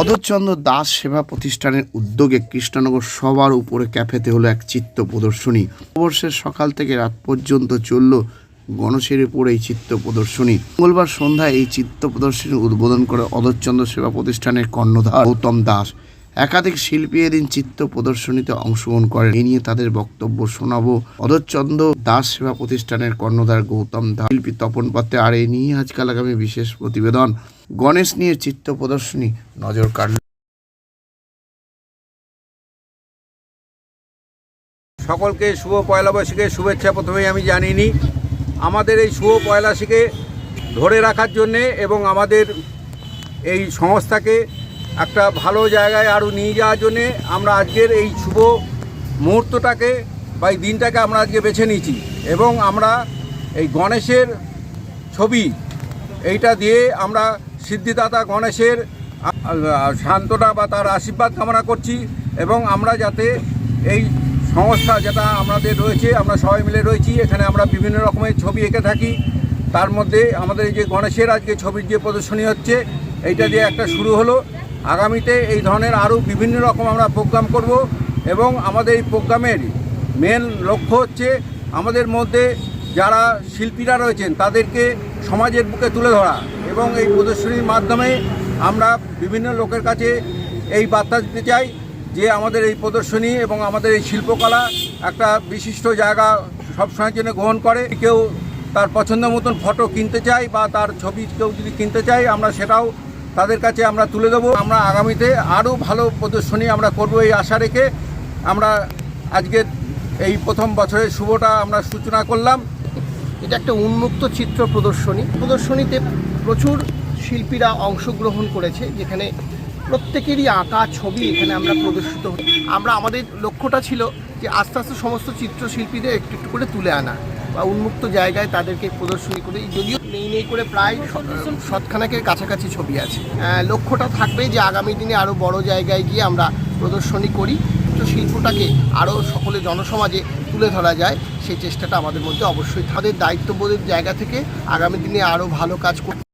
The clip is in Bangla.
অধরচন্দ্র দাস সেবা প্রতিষ্ঠানের উদ্যোগে কৃষ্ণনগর সবার উপরে ক্যাফেতে হলো এক চিত্র প্রদর্শনী। বর্ষের সকাল থেকে রাত পর্যন্ত চলল গণেশের উপর এই চিত্র প্রদর্শনী। মঙ্গলবার সন্ধ্যায় এই চিত্র প্রদর্শনী উদ্বোধন করে অধরচন্দ্র সেবা প্রতিষ্ঠানের কর্ণধার গৌতম দাস। একাধিক শিল্পী এদিন চিত্র প্রদর্শনীতে অংশগ্রহণ করেন। এ নিয়ে তাদের বক্তব্য শোনাবো অধরচন্দ্র দাস সেবা প্রতিষ্ঠানের কর্ণধার গৌতম দাস। শিল্পী তপন পাত্রে আর এই নিয়ে আজকাল আগামী বিশেষ প্রতিবেদন। গণেশ নিয়ে চিত্র প্রদর্শনী নজর কাড়ল। সকলকে শুভ পয়লা বৈশাখের শুভেচ্ছা প্রথমেই আমি জানিয়ে নিই, আমাদের এই শুভ পয়লা শিখে ধরে রাখার জন্যে এবং আমাদের এই সংস্থাকে একটা ভালো জায়গায় আরও নিয়ে যাওয়ার জন্যে আমরা আজকের এই শুভ মুহূর্তটাকে বা এই দিনটাকে আমরা আজকে বেছে নিয়েছি। এবং আমরা এই গণেশের ছবি, এইটা দিয়ে আমরা সিদ্ধিদাতা গণেশের সান্ত্বনা বা তার আশীর্বাদ কামনা করছি এবং আমরা যাতে এই সংস্থা যেটা আমাদের রয়েছে, আমরা সবাই মিলে রয়েছি, এখানে আমরা বিভিন্ন রকমের ছবি এঁকে থাকি। তার মধ্যে আমাদের এই যে গণেশের আজকে ছবির যে প্রদর্শনী হচ্ছে, এইটা দিয়ে একটা শুরু হলো। আগামীতে এই ধরনের আরও বিভিন্ন রকম আমরা প্রোগ্রাম করব এবং আমাদের এই প্রোগ্রামের মেন লক্ষ্য হচ্ছে আমাদের মধ্যে যারা শিল্পীরা রয়েছেন তাদেরকে সমাজের বুকে তুলে ধরা এবং এই প্রদর্শনীর মাধ্যমে আমরা বিভিন্ন লোকের কাছে এই বার্তা দিতে চাই যে আমাদের এই প্রদর্শনী এবং আমাদের এই শিল্পকলা একটা বিশিষ্ট জায়গা সবসময়ের জন্য গ্রহণ করে। কেউ তার পছন্দ মতন ফটো কিনতে চাই বা তার ছবি কেউ যদি কিনতে চাই আমরা সেটাও তাদের কাছে আমরা তুলে দেবো। আমরা আগামীতে আরও ভালো প্রদর্শনী আমরা করব এই আশা রেখে আমরা আজকে এই প্রথম বছরের শুভটা আমরা সূচনা করলাম। এটা একটা উন্মুক্ত চিত্র প্রদর্শনী। প্রদর্শনীতে প্রচুর শিল্পীরা অংশগ্রহণ করেছে, যেখানে প্রত্যেকেরই আঁকা ছবি এখানে আমরা প্রদর্শিত। আমরা আমাদের লক্ষ্যটা ছিল যে আস্তে আস্তে সমস্ত চিত্রশিল্পীদের একটু একটু করে তুলে আনা বা উন্মুক্ত জায়গায় তাদেরকে প্রদর্শনী করে যদিও নেই নেই করে প্রায় শতখানেকের কাছাকাছি ছবি আছে লক্ষ্যটা থাকবে যে আগামী দিনে আরও বড় জায়গায় গিয়ে আমরা প্রদর্শনী করি তো শিল্পটাকে আরও সকলে জনসমাজে তুলে ধরা যায়, সেই চেষ্টাটা আমাদের মধ্যে অবশ্যই তাদের দায়িত্ববোধের জায়গা থেকে আগামী দিনে আরও ভালো কাজ করতে